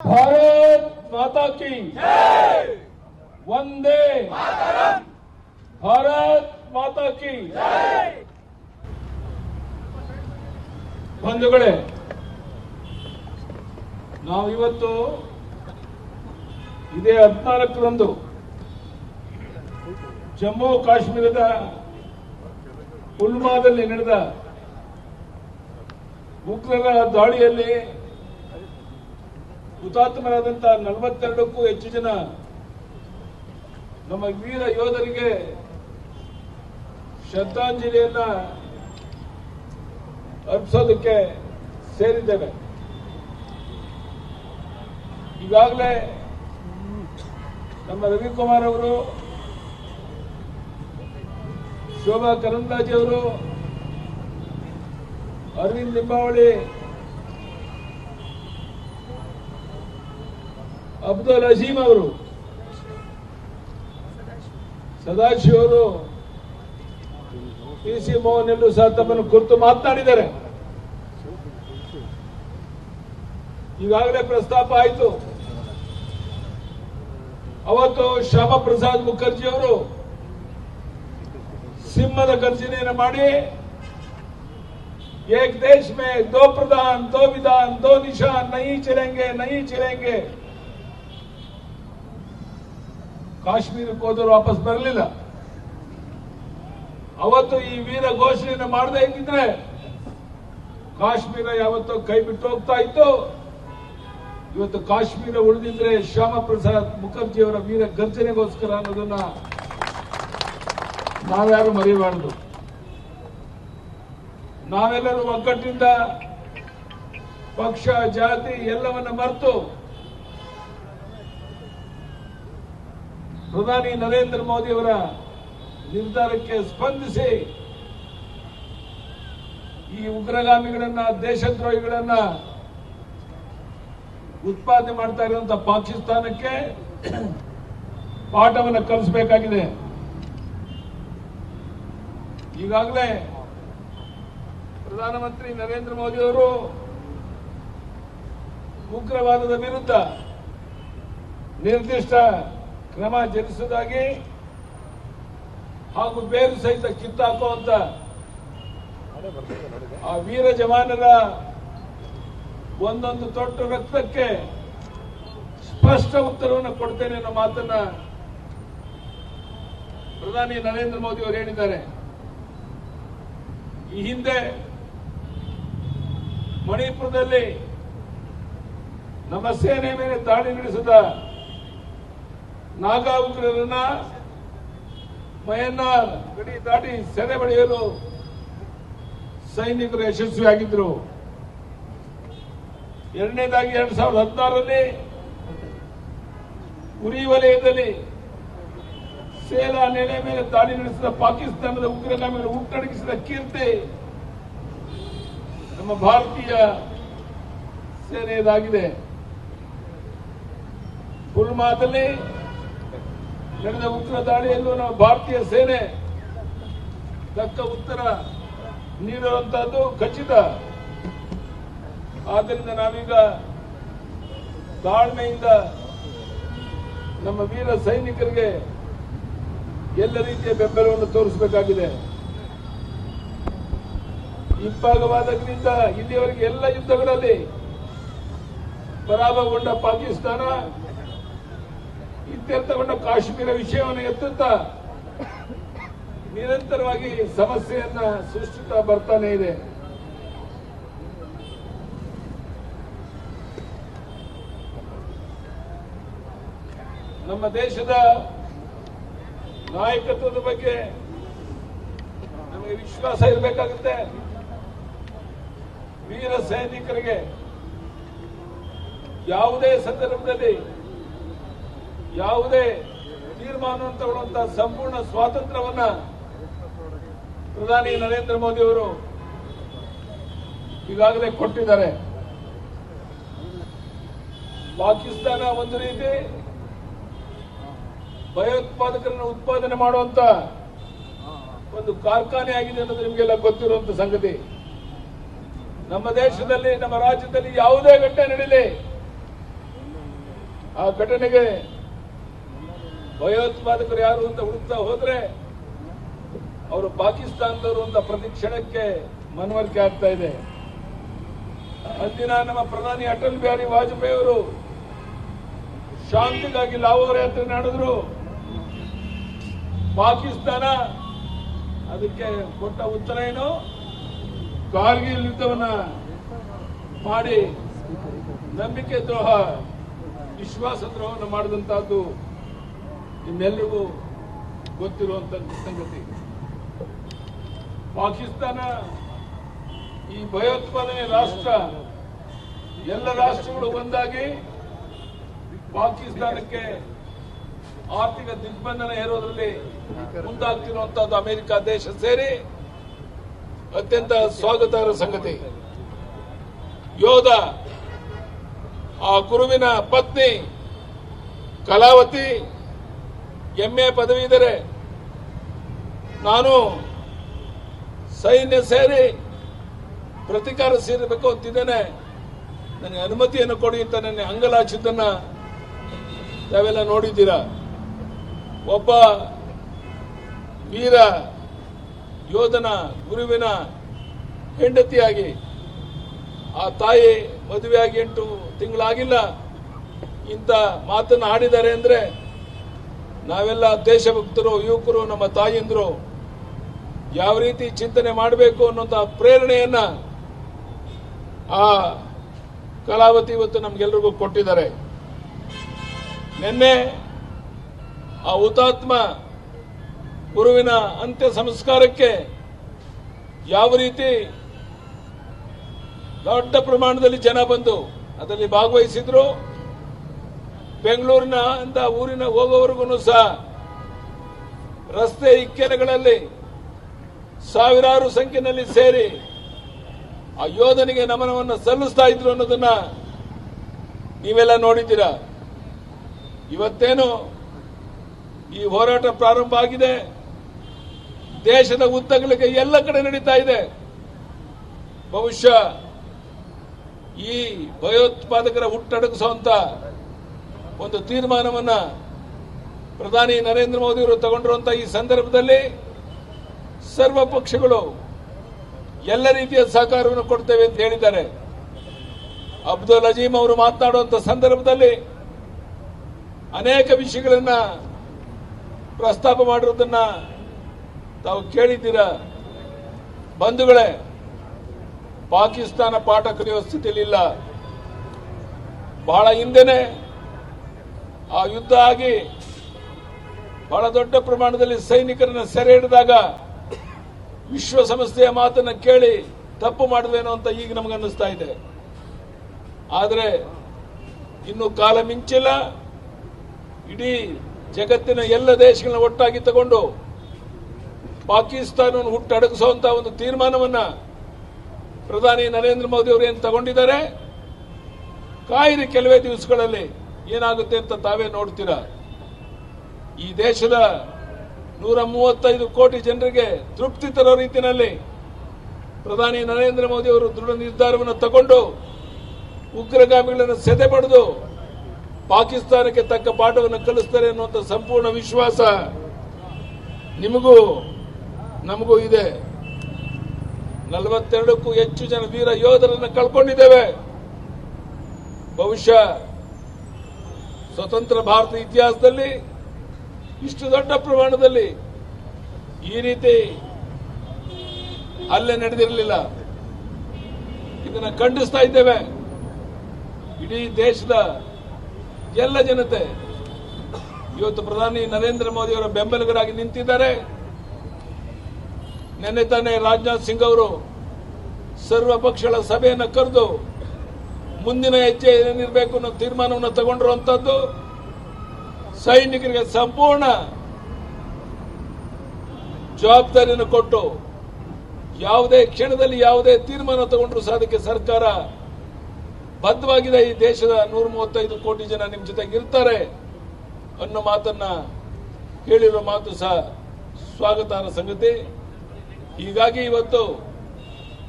ಭಾರತ್ ಮಾತಾ ಕಿ ಒಂದೇ ಭಾರತ್ ಮಾತಾ ಕಿ ಬಂಧುಗಳೇ ನಾವು ಇವತ್ತು ಇದೇ ಹದಿನಾಲ್ಕರಂದು ಜಮ್ಮು ಕಾಶ್ಮೀರದ ಪುಲ್ವಾದಲ್ಲಿ ನಡೆದ ಉಗ್ರರ ದಾಳಿಯಲ್ಲಿ ಹುತಾತ್ಮರಾದಂತಹ ನಲವತ್ತೆರಡಕ್ಕೂ ಹೆಚ್ಚು ಜನ ನಮ್ಮ ವೀರ ಯೋಧರಿಗೆ ಶ್ರದ್ಧಾಂಜಲಿಯನ್ನ ಅರ್ಪಿಸೋದಕ್ಕೆ ಸೇರಿದ್ದೇವೆ. ಈಗಾಗಲೇ ನಮ್ಮ ರವಿಕುಮಾರ್ ಅವರು, ಶೋಭಾ ಕರಂದ್ಲಾಜೆ ಅವರು, ಅರವಿಂದ್ ಲಿಂಬಾವಳಿ ಅಬ್ದುಲ್ ಅಜೀಮ್ ಅವರು, ಸದಾಶಿವ ಅವರು, ಪಿ ಸಿ ಮೋಹನ್ ಎಲ್ಲೂ ಸಹ ತಮ್ಮನ್ನು ಕುರಿತು ಮಾತನಾಡಿದ್ದಾರೆ. ಈಗಾಗಲೇ ಪ್ರಸ್ತಾಪ ಆಯಿತು. ಅವತ್ತು ಶ್ಯಾಮ ಪ್ರಸಾದ್ ಮುಖರ್ಜಿ ಅವರು ಸಿಂಹದ ಗರ್ಜನೆಯನ್ನು ಮಾಡಿ, ಏಕ್ ದೇಶ್ ಮೇ, ದೋ ಪ್ರಧಾನ್, ದೋ ವಿಧಾನ್, ದೋ ನಿಶಾನ್, ನಯಿ ಚಿರಂಗೆ ನಯಿ ಚಿರಂಗೆ ಕಾಶ್ಮೀರಕ್ಕೆ ಹೋದರೂ ವಾಪಸ್ ಬರಲಿಲ್ಲ. ಅವತ್ತು ಈ ವೀರ ಘೋಷಣೆಯನ್ನು ಮಾಡದೇ ಇದ್ದಿದ್ರೆ ಕಾಶ್ಮೀರ ಯಾವತ್ತೋ ಕೈ ಬಿಟ್ಟು ಹೋಗ್ತಾ ಇತ್ತು. ಇವತ್ತು ಕಾಶ್ಮೀರ ಉಳಿದಿದ್ರೆ ಶ್ಯಾಮ ಪ್ರಸಾದ್ ಮುಖರ್ಜಿ ಅವರ ವೀರ ಗರ್ಜನೆಗೋಸ್ಕರ ಅನ್ನೋದನ್ನ ನಾವ್ಯಾರು ಮರೆಯಬಾರದು. ನಾವೆಲ್ಲರೂ ಒಗ್ಗಟ್ಟಿಂದ ಪಕ್ಷ, ಜಾತಿ ಎಲ್ಲವನ್ನ ಮರೆತು ಪ್ರಧಾನಿ ನರೇಂದ್ರ ಮೋದಿ ಅವರ ನಿರ್ಧಾರಕ್ಕೆ ಸ್ಪಂದಿಸಿ ಈ ಉಗ್ರಗಾಮಿಗಳನ್ನ, ದೇಶದ್ರೋಹಿಗಳನ್ನ ಉತ್ಪಾದನೆ ಮಾಡ್ತಾ ಇರುವಂತಹ ಪಾಕಿಸ್ತಾನಕ್ಕೆ ಪಾಠವನ್ನು ಕಲಿಸಬೇಕಾಗಿದೆ. ಈಗಾಗಲೇ ಪ್ರಧಾನಮಂತ್ರಿ ನರೇಂದ್ರ ಮೋದಿ ಅವರು ಉಗ್ರವಾದದ ವಿರುದ್ಧ ನಿರ್ದಿಷ್ಟ ಕ್ರಮ ಜರುಗಿಸುವುದಾಗಿ ಹಾಗೂ ಬೇರು ಸಹಿತ ಕಿತ್ತಾಕುವಂತ ಆ ವೀರ ಜವಾನರ ಒಂದೊಂದು ತೊಟ್ಟು ರಕ್ತಕ್ಕೆ ಸ್ಪಷ್ಟ ಉತ್ತರವನ್ನು ಕೊಡ್ತೇನೆ ಅನ್ನೋ ಮಾತನ್ನ ಪ್ರಧಾನಿ ನರೇಂದ್ರ ಮೋದಿ ಅವರು ಹೇಳಿದ್ದಾರೆ. ಈ ಹಿಂದೆ ಮಣಿಪುರದಲ್ಲಿ ನಮ್ಮ ಸೇನೆ ಮೇಲೆ ದಾಳಿ ನಡೆಸಿದ ನಾಗಾ ಉಗ್ರರನ್ನ ಮಯನ್ನಾರ್ ಗಡಿ ದಾಟಿ ಸೆರೆ ಬಳಿಯಲು ಸೈನಿಕರು ಯಶಸ್ವಿಯಾಗಿದ್ದರು ಎರಡನೇದಾಗಿ ಎರಡ್ ಸಾವಿರದ ಹದಿನಾರರಲ್ಲಿ ಉರಿ ವಲಯದಲ್ಲಿ ಸೇನಾ ನೆಲೆ ಮೇಲೆ ದಾಳಿ ನಡೆಸಿದ ಪಾಕಿಸ್ತಾನದ ಉಗ್ರರ ಮೇಲೆ ಹುಟ್ಟಡಗಿಸಿದ ಕೀರ್ತಿ ನಮ್ಮ ಭಾರತೀಯ ಸೇನೆಯದಾಗಿದೆ. ಪುಲ್ವಾಮಾದಲ್ಲಿ ನಡೆದ ಉಗ್ರ ದಾಳಿಯಲ್ಲೂ ನಮ್ಮ ಭಾರತೀಯ ಸೇನೆ ತಕ್ಕ ಉತ್ತರ ನೀಡುವಂತಹದ್ದು ಖಚಿತ. ಆದ್ದರಿಂದ ನಾವೀಗ ತಾಳ್ಮೆಯಿಂದ ನಮ್ಮ ವೀರ ಸೈನಿಕರಿಗೆ ಎಲ್ಲ ರೀತಿಯ ಬೆಂಬಲವನ್ನು ತೋರಿಸಬೇಕಾಗಿದೆ. ಇಬ್ಬಾಗವಾದಾಗಿನಿಂದ ಇಲ್ಲಿಯವರೆಗೆ ಎಲ್ಲ ಯುದ್ಧಗಳಲ್ಲಿ ಪರಾಭವಗೊಂಡ ಪಾಕಿಸ್ತಾನ ಇತ್ಯರ್ಥಗೊಂಡ ಕಾಶ್ಮೀರ ವಿಷಯವನ್ನು ಎತ್ತುತ್ತಾ ನಿರಂತರವಾಗಿ ಸಮಸ್ಯೆಯನ್ನ ಸೃಷ್ಟಿಸುತ್ತಾ ಬರ್ತಾನೆ ಇದೆ. ನಮ್ಮ ದೇಶದ ನಾಯಕತ್ವದ ಬಗ್ಗೆ ನಮಗೆ ವಿಶ್ವಾಸ ಇರಬೇಕಾಗುತ್ತೆ. ವೀರ ಸೈನಿಕರಿಗೆ ಯಾವುದೇ ಸಂದರ್ಭದಲ್ಲಿ ಯಾವುದೇ ತೀರ್ಮಾನವನ್ನು ತಗೊಳ್ಳುವಂತಹ ಸಂಪೂರ್ಣ ಸ್ವಾತಂತ್ರ್ಯವನ್ನ ಪ್ರಧಾನಿ ನರೇಂದ್ರ ಮೋದಿ ಅವರು ಈಗಾಗಲೇ ಕೊಟ್ಟಿದ್ದಾರೆ. ಪಾಕಿಸ್ತಾನ ಒಂದು ರೀತಿ ಭಯೋತ್ಪಾದಕರನ್ನು ಉತ್ಪಾದನೆ ಮಾಡುವಂತ ಒಂದು ಕಾರ್ಖಾನೆ ಆಗಿದೆ ಅನ್ನೋದು ನಿಮಗೆಲ್ಲ ಗೊತ್ತಿರುವಂತ ಸಂಗತಿ. ನಮ್ಮ ದೇಶದಲ್ಲಿ, ನಮ್ಮ ರಾಜ್ಯದಲ್ಲಿ ಯಾವುದೇ ಘಟನೆ ನಡೀಲಿ, ಆ ಘಟನೆಗೆ ಭಯೋತ್ಪಾದಕರು ಯಾರು ಅಂತ ಹುಡುಕ್ತಾ ಹೋದ್ರೆ ಅವರು ಪಾಕಿಸ್ತಾನದವರು ಅಂತ ಪ್ರತಿ ಕ್ಷಣಕ್ಕೆ ಮನವರಿಕೆ ಆಗ್ತಾ ಇದೆ. ಅಂದಿನ ನಮ್ಮ ಪ್ರಧಾನಿ ಅಟಲ್ ಬಿಹಾರಿ ವಾಜಪೇಯಿ ಅವರು ಶಾಂತಿಗಾಗಿ ಲಾಹೋರ್ ಯಾತ್ರೆ ನಡೆದ್ರು. ಪಾಕಿಸ್ತಾನ ಅದಕ್ಕೆ ಕೊಟ್ಟ ಉತ್ತರ ಏನು? ಕಾರ್ಗಿಲ್ ಯುದ್ಧವನ್ನ ಮಾಡಿ ನಂಬಿಕೆ ದ್ರೋಹ, ವಿಶ್ವಾಸ ದ್ರೋಹವನ್ನು ಮಾಡಿದಂತಹದ್ದು ನಿಮ್ಮೆಲ್ಲರಿಗೂ ಗೊತ್ತಿರುವಂತ ಸಂಗತಿ. ಪಾಕಿಸ್ತಾನ ಈ ಭಯೋತ್ಪಾದನೆ ರಾಷ್ಟ್ರ, ಎಲ್ಲ ರಾಷ್ಟ್ರಗಳು ಒಂದಾಗಿ ಪಾಕಿಸ್ತಾನಕ್ಕೆ ಆರ್ಥಿಕ ದಿಗ್ಬಂಧನ ಹೇರೋದ್ರಲ್ಲಿ ಮುಂದಾಗ್ತಿರುವಂತಹದ್ದು ಅಮೆರಿಕ ದೇಶ ಸೇರಿ ಅತ್ಯಂತ ಸ್ವಾಗತಾರ್ಹ ಸಂಗತಿ. ಯೋಧ, ಆ ಗುರುವಿನ ಪತ್ನಿ ಕಲಾವತಿ ಎಂಎ ಪದವೀಧರೆ ನಾನು ಸೈನ್ಯ ಸೇರಿ ಪ್ರತಿಕಾರ ಸೇರಬೇಕು ಅಂತಿದ್ದೇನೆ. ನನಗೆ ಅನುಮತಿಯನ್ನು ಕೊಡಿ ಅಂತ ನನ್ನ ಅಂಗಲಾಚಿದ್ದನ್ನ ತಾವೆಲ್ಲ ನೋಡಿದ್ದೀರಾ. ಒಬ್ಬ ವೀರ ಯೋಧನ ಗುರುವಿನ ಹೆಂಡತಿಯಾಗಿ ಆ ತಾಯಿ ಮದುವೆಯಾಗಿ ಎಂಟು ತಿಂಗಳಾಗಿಲ್ಲ. ಇಂಥ ಮಾತನ್ನು ಆಡಿದ್ದಾರೆ ಅಂದ್ರೆ ನಾವೆಲ್ಲ ದೇಶಭಕ್ತರು, ಯುವಕರು, ನಮ್ಮ ತಾಯಿಯಂದ್ರು ಯಾವ ರೀತಿ ಚಿಂತನೆ ಮಾಡಬೇಕು ಅನ್ನೋಂಥ ಪ್ರೇರಣೆಯನ್ನ ಆ ಕಲಾವತಿ ಇವತ್ತು ನಮ್ಗೆಲ್ರಿಗೂ ಕೊಟ್ಟಿದ್ದಾರೆ. ನಿನ್ನೆ ಆ ಹುತಾತ್ಮ ಗುರುವಿನ ಅಂತ್ಯ ಸಂಸ್ಕಾರಕ್ಕೆ ಯಾವ ರೀತಿ ದೊಡ್ಡ ಪ್ರಮಾಣದಲ್ಲಿ ಜನ ಬಂದು ಅದರಲ್ಲಿ ಭಾಗವಹಿಸಿದ್ರು ಬೆಂಗಳೂರಿನ ಅಂತ ಊರಿನ ಹೋಗೋವರೆಗೂ ಸಹ ರಸ್ತೆ ಇಕ್ಕೆಲೆಗಳಲ್ಲಿ ಸಾವಿರಾರು ಸಂಖ್ಯೆಯಲ್ಲಿ ಸೇರಿ ಆ ಯೋಧನಿಗೆ ನಮನವನ್ನು ಸಲ್ಲಿಸ್ತಾ ಇದ್ರು ಅನ್ನೋದನ್ನ ನೀವೆಲ್ಲ ನೋಡಿದ್ದೀರಾ? ಇವತ್ತೇನು ಈ ಹೋರಾಟ ಪ್ರಾರಂಭ ಆಗಿದೆ. ದೇಶದ ಉದ್ದಗಲಿಗೆ ಎಲ್ಲ ಕಡೆ ನಡೀತಾ ಇದೆ. ಬಹುಶಃ ಈ ಭಯೋತ್ಪಾದಕರ ಹುಟ್ಟಡಗಿಸುವಂತ ಒಂದು ತೀರ್ಮಾನವನ್ನು ಪ್ರಧಾನಿ ನರೇಂದ್ರ ಮೋದಿ ಅವರು ತಗೊಂಡಿರುವಂತಹ ಈ ಸಂದರ್ಭದಲ್ಲಿ ಸರ್ವ ಪಕ್ಷಗಳು ಎಲ್ಲ ರೀತಿಯ ಸಹಕಾರವನ್ನು ಕೊಡ್ತೇವೆ ಅಂತ ಹೇಳಿದ್ದಾರೆ. ಅಬ್ದುಲ್ ಅಜೀಮ್ ಅವರು ಮಾತನಾಡುವಂಥ ಸಂದರ್ಭದಲ್ಲಿ ಅನೇಕ ವಿಷಯಗಳನ್ನ ಪ್ರಸ್ತಾಪ ಮಾಡಿರುವುದನ್ನ ತಾವು ಕೇಳಿದ್ದೀರ? ಬಂಧುಗಳೇ, ಪಾಕಿಸ್ತಾನ ಪಾಠ ಕಲಿಯುವ ಸ್ಥಿತಿಯಲ್ಲಿ ಇಲ್ಲ ಬಹಳ ಹಿಂದೆನೆ ಆ ಯುದ್ಧ ಆಗಿ ಬಹಳ ದೊಡ್ಡ ಪ್ರಮಾಣದಲ್ಲಿ ಸೈನಿಕರನ್ನು ಸೆರೆ ಹಿಡಿದಾಗ ವಿಶ್ವಸಂಸ್ಥೆಯ ಮಾತನ್ನು ಕೇಳಿ ತಪ್ಪು ಮಾಡಿದ್ವೇನೋ ಅಂತ ಈಗ ನಮಗನ್ನಿಸ್ತಾ ಇದೆ. ಆದರೆ ಇನ್ನು ಕಾಲ ಮಿಂಚಿಲ್ಲ. ಇಡೀ ಜಗತ್ತಿನ ಎಲ್ಲ ದೇಶಗಳನ್ನ ಒಟ್ಟಾಗಿ ತಗೊಂಡು ಪಾಕಿಸ್ತಾನವನ್ನು ಹುಟ್ಟಡಗಿಸುವಂತ ಒಂದು ತೀರ್ಮಾನವನ್ನ ಪ್ರಧಾನಿ ನರೇಂದ್ರ ಮೋದಿ ಅವರು ಏನು ತಗೊಂಡಿದ್ದಾರೆ? ಕಾಯಿರಿ ಕೆಲವೇ ದಿವಸಗಳಲ್ಲಿ ಏನಾಗುತ್ತೆ ಅಂತ ತಾವೇ ನೋಡ್ತೀರಾ? ಈ ದೇಶದ ನೂರ ಮೂವತ್ತೈದು ಕೋಟಿ ಜನರಿಗೆ ತೃಪ್ತಿ ತರೋ ರೀತಿಯಲ್ಲಿ ಪ್ರಧಾನಿ ನರೇಂದ್ರ ಮೋದಿ ಅವರು ದೃಢ ನಿರ್ಧಾರವನ್ನು ತಗೊಂಡು ಉಗ್ರಗಾಮಿಗಳನ್ನು ಸೆದೆ ಪಡೆದು ಪಾಕಿಸ್ತಾನಕ್ಕೆ ತಕ್ಕ ಪಾಠವನ್ನು ಕಲಿಸ್ತಾರೆ ಅನ್ನುವಂಥ ಸಂಪೂರ್ಣ ವಿಶ್ವಾಸ ನಿಮಗೂ, ನಮಗೂ ಇದೆ. ನಲವತ್ತೆರಡಕ್ಕೂ ಹೆಚ್ಚು ಜನ ವೀರ ಯೋಧರನ್ನು ಕಳ್ಕೊಂಡಿದ್ದೇವೆ. ಬಹುಶಃ ಸ್ವತಂತ್ರ ಭಾರತ ಇತಿಹಾಸದಲ್ಲಿ, ಇಷ್ಟು ದೊಡ್ಡ ಪ್ರಮಾಣದಲ್ಲಿ ಈ ರೀತಿ ಅಲ್ಲೇ ನಡೆದಿರಲಿಲ್ಲ. ಇದನ್ನ ಖಂಡಿಸ್ತಾ ಇದ್ದೇವೆ. ಇಡೀ ದೇಶದ ಎಲ್ಲ ಜನತೆ, ಇವತ್ತು ಪ್ರಧಾನಿ ನರೇಂದ್ರ ಮೋದಿ ಅವರ ಬೆಂಬಲಿಗರಾಗಿ ನಿಂತಿದ್ದಾರೆ. ನಿನ್ನೆ ತಾನೇ ರಾಜನಾಥ್ ಸಿಂಗ್ ಅವರು ಸರ್ವ ಪಕ್ಷಗಳ ಸಭೆಯನ್ನು ಕರೆದು ಮುಂದಿನ ಹೆಜ್ಜೆ ಏನಿರಬೇಕು ಅನ್ನೋ ತೀರ್ಮಾನವನ್ನು ತಗೊಂಡಿರುವಂಥದ್ದು ಸೈನಿಕರಿಗೆ ಸಂಪೂರ್ಣ ಜವಾಬ್ದಾರಿಯನ್ನು ಕೊಟ್ಟು ಯಾವುದೇ ಕ್ಷಣದಲ್ಲಿ ಯಾವುದೇ ತೀರ್ಮಾನ ತಗೊಂಡ್ರು ಸಹ ಅದಕ್ಕೆ ಸರ್ಕಾರ ಬದ್ಧವಾಗಿದೆ. ಈ ದೇಶದ ನೂರ ಮೂವತ್ತೈದು ಕೋಟಿ ಜನ ನಿಮ್ಮ ಜೊತೆಗೆ ಇರ್ತಾರೆ ಅನ್ನೋ ಮಾತನ್ನ ಹೇಳಿರೋ ಮಾತು ಸಹ ಸ್ವಾಗತಾರ್ಹ ಸಂಗತಿ. ಹೀಗಾಗಿ ಇವತ್ತು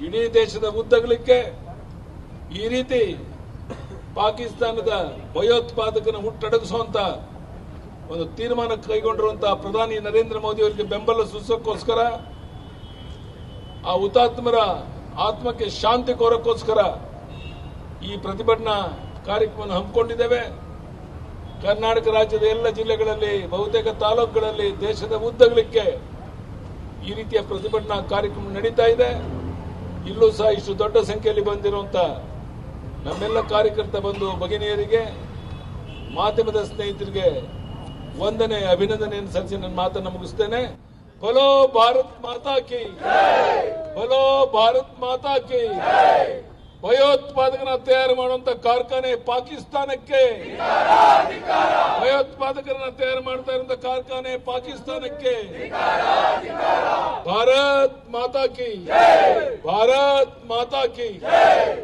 ಇಡೀ ದೇಶದ ಉದ್ದಗಲಿಕ್ಕೆ ಈ ರೀತಿ ಪಾಕಿಸ್ತಾನದ ಭಯೋತ್ಪಾದಕನ ಹುಟ್ಟಡಗಿಸುವಂತ ಒಂದು ತೀರ್ಮಾನ ಕೈಗೊಂಡಿರುವಂತಹ ಪ್ರಧಾನಿ ನರೇಂದ್ರ ಮೋದಿ ಅವರಿಗೆ ಬೆಂಬಲ ಸೂಚಿಸೋಕ್ಕೋಸ್ಕರ, ಆ ಹುತಾತ್ಮರ ಆತ್ಮಕ್ಕೆ ಶಾಂತಿ ಕೋರಕ್ಕೋಸ್ಕರ ಈ ಪ್ರತಿಭಟನಾ ಕಾರ್ಯಕ್ರಮವನ್ನು ಹಮ್ಮಿಕೊಂಡಿದ್ದೇವೆ. ಕರ್ನಾಟಕ ರಾಜ್ಯದ ಎಲ್ಲ ಜಿಲ್ಲೆಗಳಲ್ಲಿ, ಬಹುತೇಕ ತಾಲೂಕುಗಳಲ್ಲಿ, ದೇಶದ ಉದ್ದಗಲಿಕ್ಕೆ ಈ ರೀತಿಯ ಪ್ರತಿಭಟನಾ ಕಾರ್ಯಕ್ರಮ ನಡೀತಾ ಇದೆ. ಇಲ್ಲೂ ಸಹ ಇಷ್ಟು ದೊಡ್ಡ ಸಂಖ್ಯೆಯಲ್ಲಿ ಬಂದಿರುವಂತ ನಮ್ಮೆಲ್ಲ ಕಾರ್ಯಕರ್ತ ಬಂಧು ಭಗಿನಿಯರಿಗೆ, ಮಾಧ್ಯಮದ ಸ್ನೇಹಿತರಿಗೆ ವಂದನೆ, ಅಭಿನಂದನೆಯನ್ನು ಸಲ್ಲಿಸಿ ನನ್ನ ಮಾತನ್ನು ಮುಗಿಸ್ತೇನೆ. ಬಲೋ ಭಾರತ್ ಮಾತಾ ಕಿ ಬಲೋ ಭಾರತ್ ಮಾತಾ ಕಿ ಭಯೋತ್ಪಾದಕನ ತಯಾರು ಮಾಡುವಂತ ಕಾರ್ಖಾನೆ ಪಾಕಿಸ್ತಾನಕ್ಕೆ ಭಯೋತ್ಪಾದಕರನ್ನ ತಯಾರು ಮಾಡ್ತಾ ಇರುವಂತ ಕಾರ್ಖಾನೆ ಪಾಕಿಸ್ತಾನಕ್ಕೆ ಭಾರತ್ ಮಾತಾ ಕಿ ಭಾರತ್ ಮಾತಾ ಕಿ